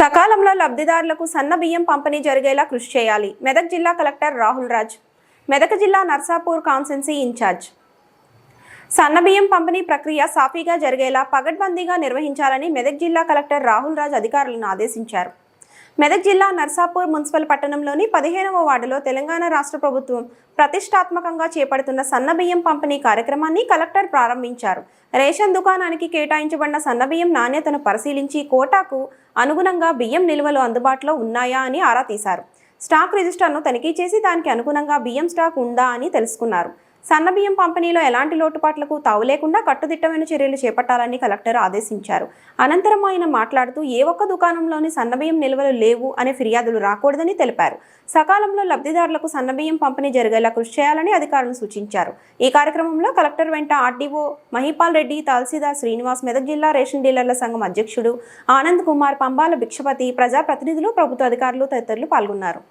సకాలంలో లబ్ధిదారులకు సన్న బియ్యం పంపిణీ జరిగేలా కృషి చేయాలి. మెదక్ జిల్లా కలెక్టర్ రాహుల్ రాజ్ మెదక్ జిల్లా నర్సాపూర్ కాన్సెన్సీ ఇన్ఛార్జ్. సన్న బియ్యం పంపిణీ ప్రక్రియ సాఫీగా జరిగేలా పగడ్బందీగా నిర్వహించాలని మెదక్ జిల్లా కలెక్టర్ రాహుల్ రాజ్ అధికారులను ఆదేశించారు. మెదక్ జిల్లా నర్సాపూర్ మున్సిపల్ పట్టణంలోని పదిహేనవ వార్డులో తెలంగాణ రాష్ట్ర ప్రభుత్వం ప్రతిష్టాత్మకంగా చేపడుతున్న సన్నబియ్యం పంపిణీ కార్యక్రమాన్ని కలెక్టర్ ప్రారంభించారు. రేషన్ దుకాణానికి కేటాయించబడిన సన్నబియ్యం నాణ్యతను పరిశీలించి కోటాకు అనుగుణంగా బియ్యం నిల్వలు అందుబాటులో ఉన్నాయా అని ఆరా తీశారు. స్టాక్ రిజిస్టర్ను తనిఖీ చేసి దానికి అనుగుణంగా బియ్యం స్టాక్ ఉందా అని తెలుసుకున్నారు. సన్నబియ్యం పంపిణీలో ఎలాంటి లోటుపాట్లకు తావు లేకుండా కట్టుదిట్టమైన చర్యలు చేపట్టాలని కలెక్టర్ ఆదేశించారు. అనంతరం ఆయన మాట్లాడుతూ ఏ ఒక్క దుకాణంలోని సన్నబియ్యం నిల్వలు లేవు అనే ఫిర్యాదులు రాకూడదని తెలిపారు. సకాలంలో లబ్ధిదారులకు సన్నబియ్యం పంపిణీ జరిగేలా కృషి చేయాలని అధికారులు సూచించారు. ఈ కార్యక్రమంలో కలెక్టర్ వెంట ఆర్డీఓ మహిపాల్ రెడ్డి తహసీల్దార్ శ్రీనివాస్ మెదక్ జిల్లా రేషన్ డీలర్ల సంఘం అధ్యక్షుడు ఆనంద్ కుమార్ పంబాల భిక్షపతి ప్రజాప్రతినిధులు ప్రభుత్వ అధికారులు తదితరులు పాల్గొన్నారు.